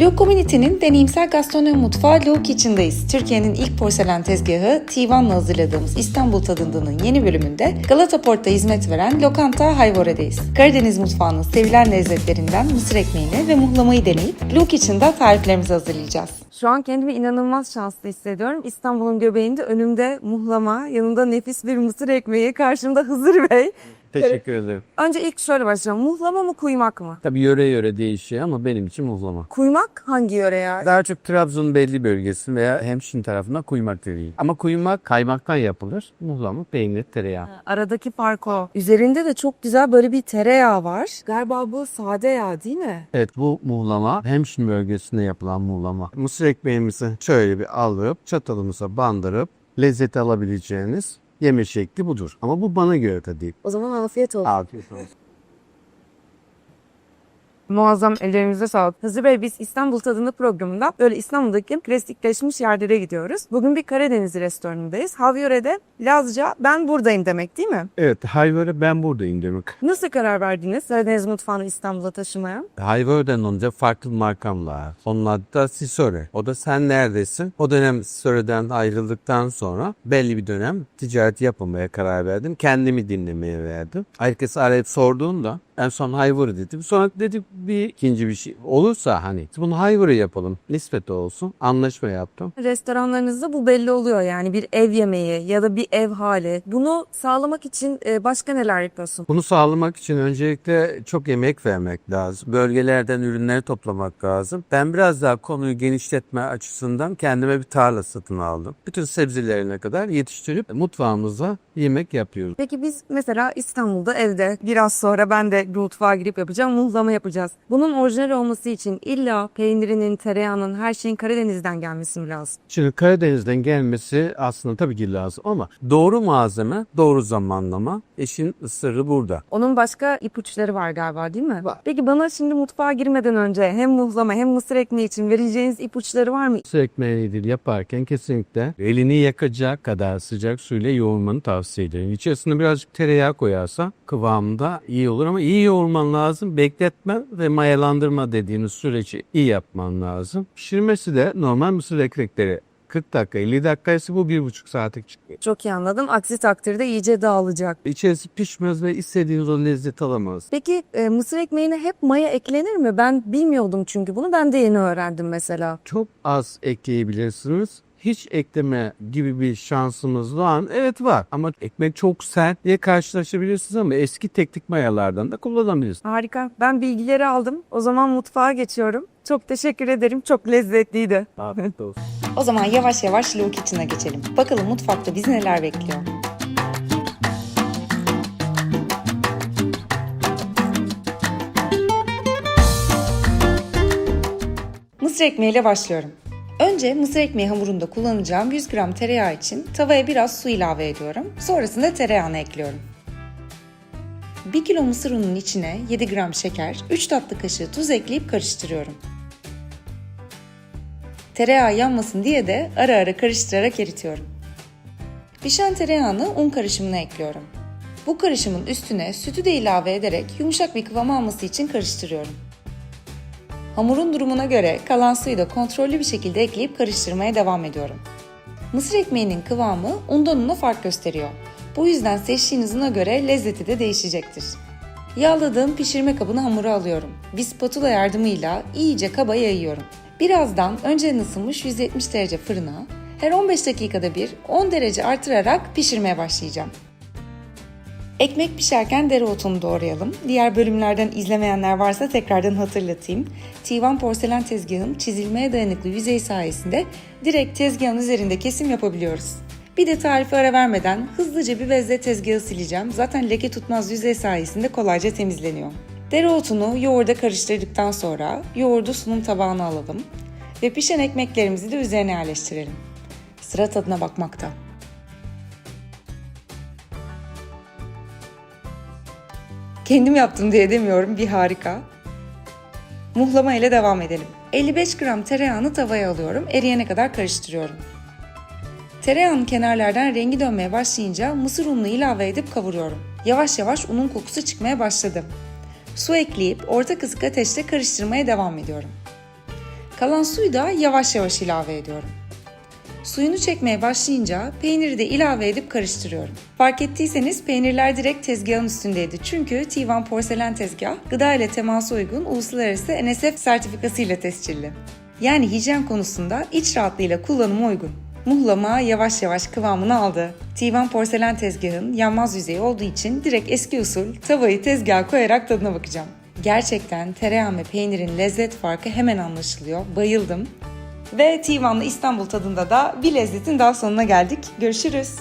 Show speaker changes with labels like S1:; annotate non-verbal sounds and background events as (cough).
S1: Lou Community'nin deneyimsel gastronomi mutfağı Lou Kitchen'dayız. Türkiye'nin ilk porselen tezgahı Tivan'la hazırladığımız İstanbul Tadındığı'nın yeni bölümünde Galata Port'ta hizmet veren Lokanta Hayvore'deyiz. Karadeniz mutfağının sevilen lezzetlerinden mısır ekmeğini ve muhlamayı deneyip Lou Kitchen'da tariflerimizi hazırlayacağız.
S2: Şu an kendimi inanılmaz şanslı hissediyorum. İstanbul'un göbeğinde önümde muhlama, yanında nefis bir mısır ekmeği, karşımda Hızır Bey.
S3: Teşekkür ederim.
S2: Önce ilk şöyle başlayalım. Muhlama mı kuymak mı?
S3: Tabii yöre yöre değişiyor ama benim için muhlama.
S2: Kuymak hangi yöre ya?
S3: Daha çok Trabzon'un belli bölgesi veya Hemşin tarafından kuymak veriyor. Ama kuymak kaymaktan yapılır. Muhlama peynir, tereyağı.
S2: Aradaki fark o. Üzerinde de çok güzel böyle bir tereyağı var. Galiba bu sade yağ değil mi?
S3: Evet bu muhlama Hemşin bölgesinde yapılan muhlama. Mısır ekmeğimizi şöyle bir alıp çatalımıza bandırıp lezzet alabileceğiniz yeme şekli budur. Ama bu bana göre de değil.
S2: O zaman afiyet olsun.
S3: Afiyet olsun.
S2: Muazzam ellerinize sağlık. Hızır Bey biz İstanbul Tadında programında böyle İstanbul'daki klasikleşmiş yerlere gidiyoruz. Bugün bir Karadeniz restoranındayız. Havyöre'de Lazca ben buradayım demek değil mi?
S3: Evet Hayvör'e ben buradayım demek.
S2: Nasıl karar verdiniz Karadeniz mutfağını İstanbul'a taşımaya?
S3: Hayvör'den önce farklı markam var. Onun adı da Sisore. O da sen neredesin? O dönem Sisore'den ayrıldıktan sonra belli bir dönem ticaret yapmamaya karar verdim. Kendimi dinlemeye verdim. Herkes arayıp sorduğunda en son Hayvör'ü dedim. Sonra dedik bir ikinci bir şey olursa hani bunu Hayvör'ü yapalım. Nispet olsun. Anlaşma yaptım.
S2: Restoranlarınızda bu belli oluyor yani bir ev yemeği ya da bir ev hali. Bunu sağlamak için e, başka neler yapıyorsun?
S3: Bunu sağlamak için öncelikle çok emek vermek lazım. Bölgelerden ürünleri toplamak lazım. Ben biraz daha konuyu genişletme açısından kendime bir tarla satın aldım. Bütün sebzelerine kadar yetiştirip mutfağımızda yemek yapıyoruz.
S2: Peki biz mesela İstanbul'da evde biraz sonra ben de mutfağa girip yapacağım, muhlama yapacağız. Bunun orijinal olması için illa peynirinin, tereyağının, her şeyin Karadeniz'den gelmesi mi lazım?
S3: Şimdi Karadeniz'den gelmesi aslında tabii ki lazım ama doğru malzeme, doğru zamanlama işin sırrı burada.
S2: Onun başka ipuçları var galiba değil mi?
S3: Var.
S2: Peki bana şimdi mutfağa girmeden önce hem muhlama hem mısır ekmeği için vereceğiniz ipuçları var mı?
S3: Ekmeğini dil yaparken kesinlikle elini yakacak kadar sıcak suyla yoğurmanı tavsiye ederim. İçerisine birazcık tereyağı koyarsa kıvamında iyi olur ama iyi yoğurman lazım. Bekletme ve mayalandırma dediğimiz süreci iyi yapman lazım. Pişirmesi de normal mısır ekmekleri 40 dakika 50 dakika ise bu 1,5 saate çıkıyor.
S2: Çok iyi anladım. Aksi takdirde iyice dağılacak.
S3: İçerisi pişmez ve istediğiniz o lezzet alamaz.
S2: Peki e, mısır ekmeğine hep maya eklenir mi? Ben bilmiyordum çünkü bunu. Ben de yeni öğrendim mesela.
S3: Çok az ekleyebilirsiniz. Hiç ekleme gibi bir şansımız var mı? Evet var. Ama ekmek çok sert diye karşılaşabilirsiniz ama eski teknik mayalardan da kullanabilirsiniz.
S2: Harika. Ben bilgileri aldım. O zaman mutfağa geçiyorum. Çok teşekkür ederim. Çok lezzetliydi.
S3: Afiyet (laughs) olsun.
S1: O zaman yavaş yavaş Lou Kitchen'a geçelim. Bakalım mutfakta bizi neler bekliyor. Mısır ekmeğiyle başlıyorum. Önce mısır ekmeği hamurunda kullanacağım 100 gram tereyağı için tavaya biraz su ilave ediyorum. Sonrasında tereyağını ekliyorum. 1 kilo mısır ununun içine 7 gram şeker, 3 tatlı kaşığı tuz ekleyip karıştırıyorum. Tereyağı yanmasın diye de ara ara karıştırarak eritiyorum. Pişen tereyağını un karışımına ekliyorum. Bu karışımın üstüne sütü de ilave ederek yumuşak bir kıvam alması için karıştırıyorum. Hamurun durumuna göre kalan suyu da kontrollü bir şekilde ekleyip karıştırmaya devam ediyorum. Mısır ekmeğinin kıvamı undan una fark gösteriyor. Bu yüzden seçtiğiniz una göre lezzeti de değişecektir. Yağladığım pişirme kabını hamura alıyorum. Bir spatula yardımıyla iyice kaba yayıyorum. Birazdan önceden ısınmış 170 derece fırına her 15 dakikada bir 10 derece artırarak pişirmeye başlayacağım. Ekmek pişerken dereotunu doğrayalım. Diğer bölümlerden izlemeyenler varsa tekrardan hatırlatayım. T1 porselen tezgahın çizilmeye dayanıklı yüzey sayesinde direkt tezgahın üzerinde kesim yapabiliyoruz. Bir de tarife ara vermeden hızlıca bir bezle tezgahı sileceğim. Zaten leke tutmaz yüzey sayesinde kolayca temizleniyor. Dereotunu yoğurda karıştırdıktan sonra yoğurdu sunum tabağına alalım ve pişen ekmeklerimizi de üzerine yerleştirelim. Sıra tadına bakmakta. Kendim yaptım diye demiyorum bir harika. Muhlama ile devam edelim. 55 gram tereyağını tavaya alıyorum. Eriyene kadar karıştırıyorum. Tereyağının kenarlardan rengi dönmeye başlayınca mısır ununu ilave edip kavuruyorum. Yavaş yavaş unun kokusu çıkmaya başladı. Su ekleyip orta kısık ateşte karıştırmaya devam ediyorum. Kalan suyu da yavaş yavaş ilave ediyorum. Suyunu çekmeye başlayınca peyniri de ilave edip karıştırıyorum. Fark ettiyseniz peynirler direkt tezgahın üstündeydi. Çünkü T1 porselen tezgah gıda ile temasa uygun uluslararası NSF sertifikası ile tescilli. Yani hijyen konusunda iç rahatlığıyla kullanıma uygun. Muhlama yavaş yavaş kıvamını aldı. T1 porselen tezgahın yanmaz yüzeyi olduğu için direkt eski usul tavayı tezgaha koyarak tadına bakacağım. Gerçekten tereyağı ve peynirin lezzet farkı hemen anlaşılıyor. Bayıldım. Ve T1'lı İstanbul tadında da bir lezzetin daha sonuna geldik. Görüşürüz.